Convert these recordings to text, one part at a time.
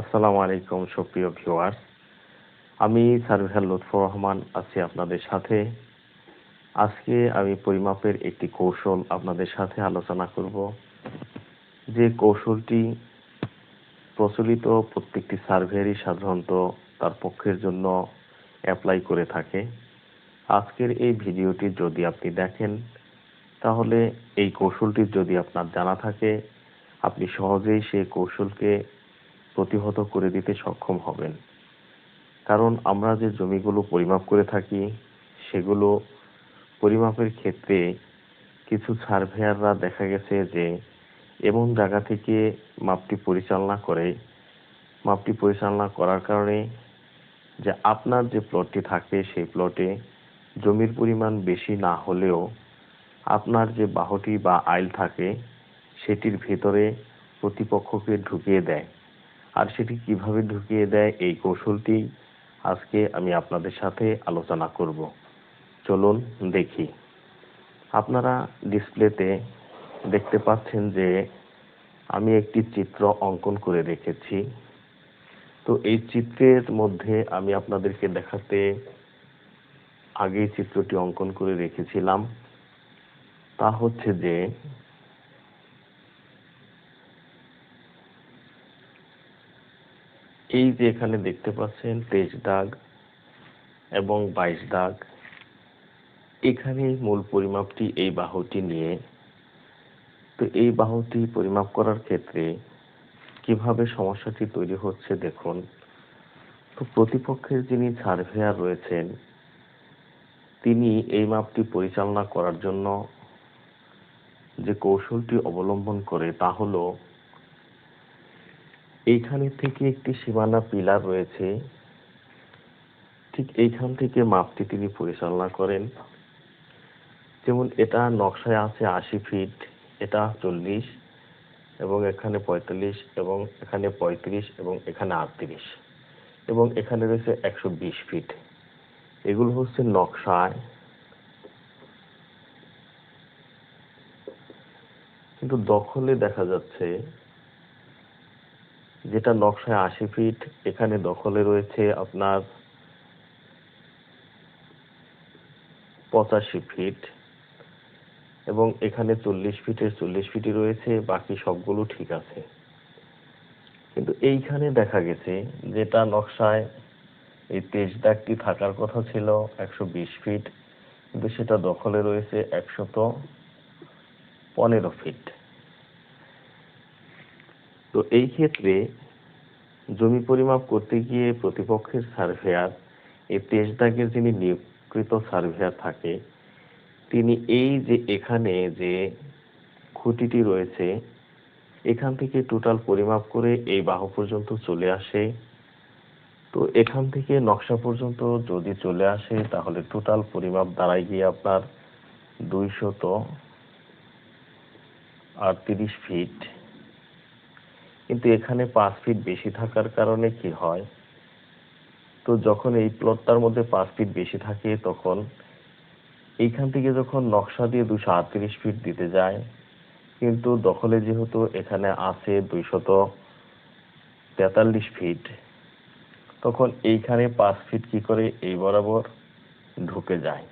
আসসালামু আলাইকুম, সুপ্রিয় ভিউয়ার্স। আমি সার্ভেয়ার লুৎফর রহমান আছি আপনাদের সাথে। আজকে আমি পরিমাপের একটি কৌশল আপনাদের সাথে আলোচনা করব। যে কৌশলটি প্রচলিত প্রত্যেকটি সার্ভেয়ারই সাধারণত তার পক্ষের জন্য অ্যাপ্লাই করে থাকে। আজকের এই ভিডিওটি যদি আপনি দেখেন, তাহলে এই কৌশলটি যদি আপনার জানা থাকে, আপনি সহজেই সেই কৌশলকে প্রতিহত করে দিতে সক্ষম হবেন। কারণ আমরা যে জমিগুলো পরিমাপ করে থাকি, সেগুলো পরিমাপের ক্ষেত্রে কিছু সার্ভেয়াররা দেখা গেছে যে এমন জায়গা থেকে মাপটি পরিচালনা করে। মাপটি পরিচালনা করার কারণে যে আপনার যে প্লটটি থাকে, সেই প্লটে জমির পরিমাণ বেশি না হলেও আপনার যে বাহুটি বা আইল থাকে, সেটির ভেতরে প্রতিপক্ষকে ঢুকিয়ে দেয়। আর সেটি কীভাবে ঢুকিয়ে দেয় এই কৌশলটি আজকে আমি আপনাদের সাথে আলোচনা করব। চলুন দেখি। আপনারা ডিসপ্লেতে দেখতে পাচ্ছেন যে আমি একটি চিত্র অঙ্কন করে রেখেছি। তো এই চিত্রের মধ্যে আমি আপনাদেরকে দেখাতে আগেই চিত্রটি অঙ্কন করে রেখেছিলাম। তা হচ্ছে যে এই যে এখানে দেখতে পাচ্ছেন তেইশ দাগ এবং বাইশ দাগ, এখানে মূল পরিমাপটি এই বাহুটি নিয়ে। তো এই বাহুটি পরিমাপ করার ক্ষেত্রে কীভাবে সমস্যাটি তৈরি হচ্ছে দেখুন। তো প্রতিপক্ষের যিনি সার্ভেয়ার রয়েছেন, তিনি এই মাপটি পরিচালনা করার জন্য যে কৌশলটি অবলম্বন করে তা হলো এইখানে থেকে একটি সীমানা পিলার রয়েছে। ঠিক এইখান থেকে মাপটি তিনি পরিচালনা করেন। যেমন এটা নকশায় আছে আশি ফিট, এটা চল্লিশ এবং এখানে পঁয়তাল্লিশ এবং এখানে পঁয়ত্রিশ এবং এখানে আটত্রিশ এবং এখানে রয়েছে একশো বিশ ফিট। এগুলো হচ্ছে নকশায়। কিন্তু দখলে দেখা যাচ্ছে যেটা নকশায় আশি ফিট এখানে দখলে রয়েছে আপনার পঁচাশি ফিট এবং এখানে চল্লিশ ফিটের চল্লিশ ফিটই রয়েছে, বাকি সবগুলো ঠিক আছে। কিন্তু এইখানে দেখা গেছে যেটা নকশায় এই তেজ দাগটি থাকার কথা ছিল, একশো বিশ ফিট কিন্তু সেটা দখলে রয়েছে একশত পনেরো ফিট তো এই ক্ষেত্রে জমি পরিমাপ করতে গিয়ে প্রতিপক্ষের সার্ভেয়ার এই তেজ দাগের যিনি নিয়োগকৃত সার্ভেয়ার থাকে, তিনি এই যে এখানে যে খুঁটিটি রয়েছে, এখান থেকে টোটাল পরিমাপ করে এই বাহু পর্যন্ত চলে আসে। তো এখান থেকে নকশা পর্যন্ত যদি চলে আসে, তাহলে টোটাল পরিমাপ দাঁড়ায় গিয়ে আপনার দুইশত আটত্রিশ ফিট কিন্তু এখানে পাঁচ ফিট বেশি থাকার কারণে কি হয়? তো যখন এই প্লটটার মধ্যে পাঁচ ফিট বেশি থাকে, তখন এইখান থেকে যখন নকশা দিয়ে দুশো আটত্রিশ ফিট দিতে যায়, কিন্তু দখলে যেহেতু এখানে আছে দুইশত তেতাল্লিশ ফিট তখন এইখানে পাঁচ ফিট কি করে? এই বরাবর ঢুকে যায়।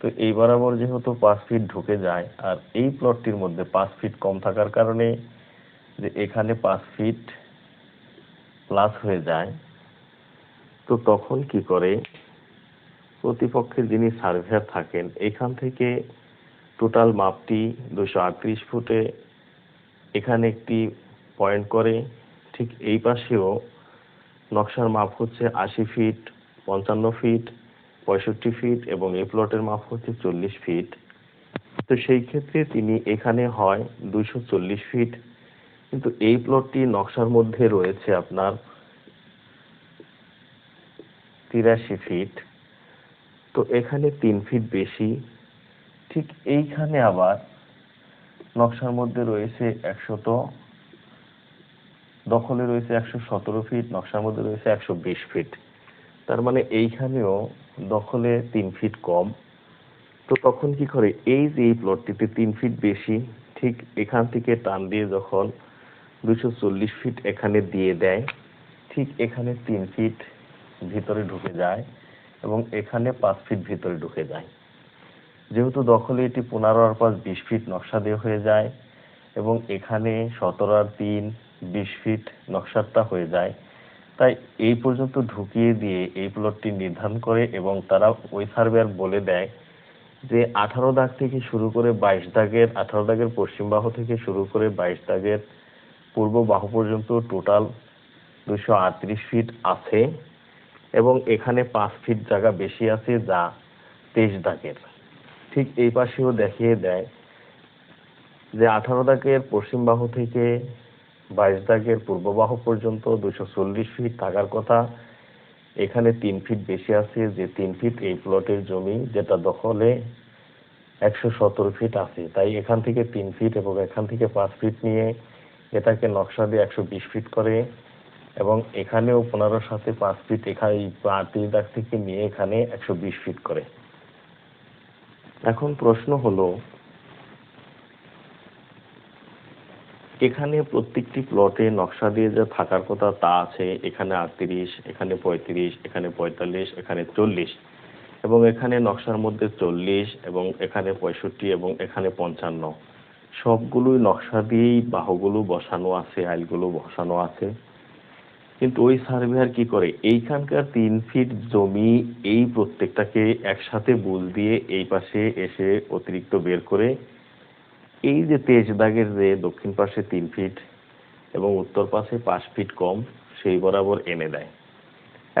তো এই বরাবর যেহেতু পাঁচ ফিট ঢুকে যায়, আর এই প্লটটির মধ্যে পাঁচ ফিট কম থাকার কারণে যে এখানে পাঁচ ফিট প্লাস হয়ে যায়, তো তখন কি করে? প্রতিপক্ষের যিনি সার্ভেয়ার থাকেন, এখান থেকে টোটাল মাপটি দুশো আটত্রিশ ফুটে এখানে একটি পয়েন্ট করে। ঠিক এই পাশেও নকশার মাপ হচ্ছে আশি ফিট পঞ্চান্ন ফিট পঁয়ষট্টি ফিট এবং এই প্লটের মাপ হচ্ছে চল্লিশ ফিট তো সেই ক্ষেত্রে তিনি এখানে হয় দুইশো চল্লিশ ফিট কিন্তু এই প্লটটি নকশার মধ্যে রয়েছে আপনার তিরাশি ফিট তো এখানে তিন ফিট বেশি। ঠিক এইখানে আবার নকশার মধ্যে রয়েছে একশত, দখলে রয়েছে একশো সতেরো ফিট নকশার মধ্যে রয়েছে একশো বিশ ফিট তার মানে এইখানেও দখলে তিন ফিট কম। তো তখন কি করে? এই যে এই প্লটটিতে তিন ফিট বেশি, ঠিক এখান থেকে টান দিয়ে যখন দুশো চল্লিশ ফিট এখানে দিয়ে দেয়। ঠিক এখানে তিন ফিট ভিতরে ঢুকে যায় এবং এখানে পাঁচ ফিট ভিতরে ঢুকে যায়। যেহেতু দখলে এটি পনেরো আর পাঁচ বিশ ফিট নকশা দিয়ে হয়ে যায় এবং এখানে সতেরো আর তিন বিশ ফিট নকশাটা হয়ে যায়। তাই এই পর্যন্ত ঢুকিয়ে দিয়ে এই প্লটটি নির্ধারণ করে এবং তারা ওই সার্ভেয়ার বলে দেয় যে আঠারো দাগ থেকে শুরু করে বাইশ দাগের, আঠারো দাগের পশ্চিম বাহু থেকে শুরু করে বাইশ দাগের পূর্ব বাহু পর্যন্ত টোটাল দুশো আটত্রিশ ফিট আছে এবং এখানে পাঁচ ফিট জায়গা বেশি আছে যা তেইশ দাগের। ঠিক এই পাশেও দেখিয়ে দেয় যে আঠারো দাগের পশ্চিম বাহু থেকে বাইশ দাগের পূর্ব বাহু পর্যন্ত দুশো চল্লিশ ফিট থাকার কথা। এখানে তিন ফিট বেশি আছে যে তিন ফিট এই প্লটের জমি যেটা দখলে একশো সতেরো ফিট আছে। তাই এখান থেকে তিন ফিট এবং এখান থেকে পাঁচ ফিট নিয়ে এটাকে নকশা দিয়ে একশো বিশ ফিট করে এবং এখানেও পনেরোর সাথে পাঁচ ফিট এখানে তিন দাগ থেকে নিয়ে এখানে একশো বিশ ফিট করে। এখন প্রশ্ন হলো, এখানে প্রত্যেকটি প্লটে নকশা দিয়ে যে থাকার কথা তা আছে, এখানে আটত্রিশ, এখানে পঁয়ত্রিশ, এখানে পঁয়তাল্লিশ, এখানে চল্লিশ এবং এখানে নকশার মধ্যে চল্লিশ এবং এখানে পঁয়ষট্টি এবং এখানে পঞ্চান্ন। সবগুলোই নকশা দিয়েই বাহুগুলো বসানো আছে, আইলগুলো বসানো আছে। কিন্তু ওই সার্ভেয়ার কি করে? এইখানকার তিন ফিট জমি এই প্রত্যেকটাকে একসাথে বুল দিয়ে এই পাশে এসে অতিরিক্ত বের করে, এই যে তেজ দাগের যে দক্ষিণ পাশে তিন ফিট এবং উত্তর পাশে পাঁচ ফিট কম, সেই বরাবর এনে দেয়।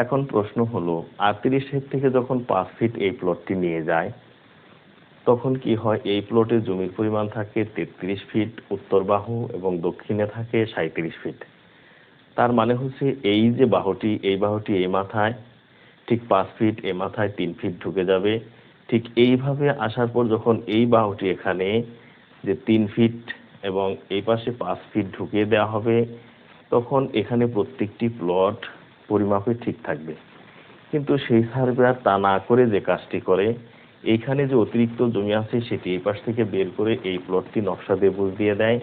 এখন প্রশ্ন হলো, আটত্রিশ ফিট থেকে যখন পাঁচ ফিট এই প্লটটি নিয়ে যায় তখন কি হয়? এই প্লটে জমির পরিমাণ থাকে তেত্রিশ ফিট উত্তর বাহু এবং দক্ষিণে থাকে সাঁত্রিশ ফিট তার মানে হচ্ছে এই যে বাহুটি, এই বাহুটি এই মাথায়, ঠিক পাঁচ ফিট এ মাথায় তিন ফিট ঢুকে যাবে। ঠিক এইভাবে আসার পর যখন এই বাহুটি এখানে যে তিন ফিট এবং এই পাশে পাঁচ ফিট ঢুকিয়ে দেওয়া হবে, তখন এখানে প্রত্যেকটি প্লট পরিমাপে ঠিক থাকবে। কিন্তু সেই সার্ভেয়ার তা না করে যে কাজটি করে এইখানে যে অতিরিক্ত জমি আছে সেটি এই পাশ থেকে বের করে এই প্লটটি নকশা দিয়ে বুঝ দিয়ে দেয়।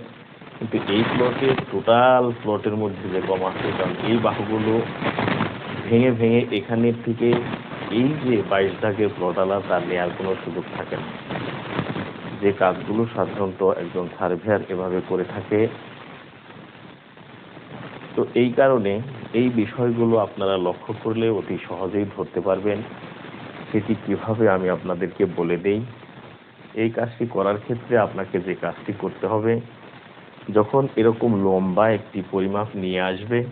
কিন্তু এই প্লটে টোটাল প্লটের মধ্যে যে কম আছে, কারণ এই বাহুগুলো ভেঙে ভেঙে এখানের থেকে এই যে বাইশ দাগের প্লট আলা তার নেওয়ার কোনো সুযোগ থাকে না। যে কাজগুলো সাধারণত একজন সার্ভেয়ার এভাবে করে থাকে। তো এই কারণে এই বিষয়গুলো আপনারা লক্ষ্য করলে অতি সহজেই ধরতে পারবেন। সেটি কীভাবে আমি আপনাদেরকে বলে দেই? এই কাজটি করার ক্ষেত্রে আপনাকে যে কাজটি করতে হবে, যখন এরকম লম্বা একটি পরিমাপ নিয়ে আসবে,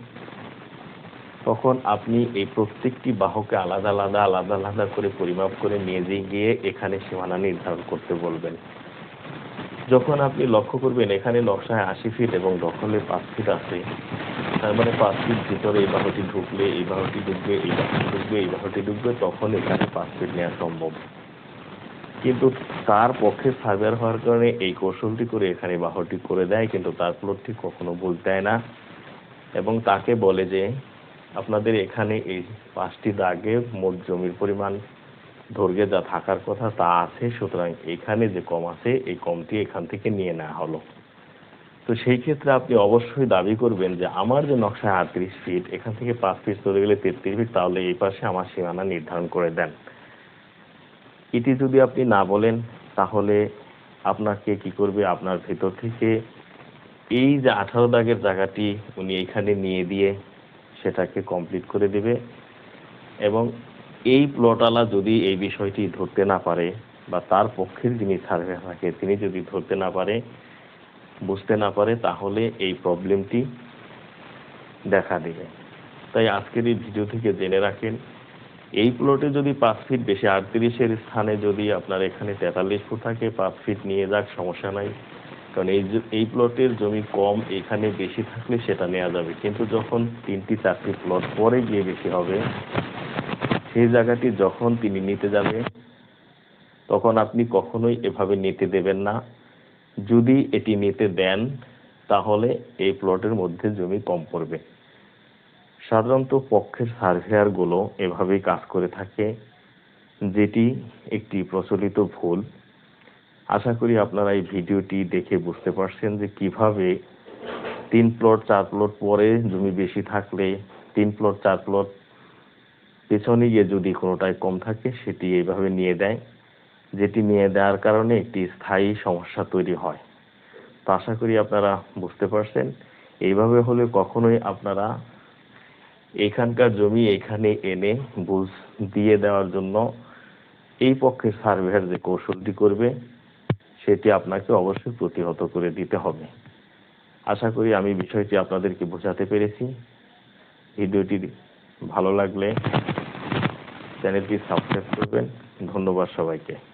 তখন আপনি এই প্রত্যেকটি বাহুকে আলাদা আলাদা আলাদা আলাদা করে পরিমাপ করে নিয়ে গিয়ে এখানে সীমানা নির্ধারণ করতে বলবেন। যখন আপনি লক্ষ্য করবেন, এখানে নকশায় আশি ফিট এবং দখলে পাঁচ ফিট আছে তার মানে পাঁচ ফিট ভিতরে এই বাহুটি ঢুকলে, এই বাহুটি ঢুকবে এই বাহুটি ঢুকবে এই বাহুটি ঢুকবে, তখন এখানে পাঁচ ফিট নেওয়া সম্ভব। কিন্তু তার পক্ষে সার্ভেয়ার হওয়ার কারণে এই কৌশলটি করে এখানে বাহুটি করে দেয়, কিন্তু তার প্লটটি কখনো ভুল দেয় না। এবং তাকে বলে যে, আপনাদের এখানে এই পাঁচটি দাগে মোট জমির পরিমাণ দৈর্ঘ্যে যা থাকার কথা তা আছে, সুতরাং এখানে যে কম আছে, এই কমটি এখান থেকে নিয়ে নেওয়া হলো। তো সেই ক্ষেত্রে আপনি অবশ্যই দাবি করবেন যে আমার যে নকশায় আটত্রিশ ফিট এখান থেকে পাঁচ ফিট চলে গেলে তেত্রিশ ফিট তাহলে এই পাশে আমার সীমানা নির্ধারণ করে দেন। এটি যদি আপনি না বলেন, তাহলে আপনাকে কি করবে? আপনার ভেতর থেকে এই যে আঠারো দাগের জায়গাটি উনি এখানে নিয়ে দিয়ে সেটাকে কমপ্লিট করে দেবে এবং এই প্লটওয়ালা যদি এই বিষয়টি ধরতে না পারে বা তার পক্ষের যিনি সার্ভে থাকে তিনি যদি ধরতে না পারে বুঝতে না পারে, তাহলে এই প্রবলেমটি দেখা দেবে। তাই আজকের এই ভিডিও থেকে জেনে রাখেন, এই প্লটে যদি পাঁচ ফিট বেশি আটত্রিশের স্থানে যদি আপনার এখানে তেতাল্লিশ ফুট থাকে, পাঁচ ফিট নিয়ে যাক, সমস্যা নাই। কারণ এই এই প্লটের জমি কম এখানে বেশি থাকলে সেটা নেওয়া যাবে। কিন্তু যখন তিনটি চারটি প্লট পরে গিয়ে বেশি হবে, সেই জায়গাটি যখন তিনি নিতে যাবে, তখন আপনি কখনোই এভাবে নিতে দেবেন না। যদি এটি নিতে দেন, তাহলে এই প্লটের মধ্যে জমি কম পড়বে। সাধারণত পক্ষের সার্ভেয়ারগুলো এভাবেই কাজ করে থাকে, যেটি একটি প্রচলিত ভুল। আশা করি আপনারা এই ভিডিওটি দেখে বুঝতে পারছেন যে কীভাবে তিন প্লট, চার প্লট পরে জমি বেশি থাকলে তিন প্লট, চার প্লট পেছনে গিয়ে যদি কোনোটায় কম থাকে, সেটি এইভাবে নিয়ে দেয় যেটি নিয়ে দেওয়ার কারণে একটি স্থায়ী সমস্যা তৈরি হয়। তো আশা করি আপনারা বুঝতে পারছেন। এইভাবে হলে কখনোই আপনারা এখানকার জমি এখানে এনে বুঝ দিয়ে দেওয়ার জন্য এই পক্ষের সার্ভেয়ার যে কৌশলটি করবে, সেটি আপনাকে অবশ্যই প্রতিহত করে দিতে হবে। আশা করি আমি বিষয়টি আপনাদেরকে বোঝাতে পেরেছি। ভিডিওটি ভালো লাগলে চ্যানেলটি সাবস্ক্রাইব করবেন। ধন্যবাদ সবাইকে।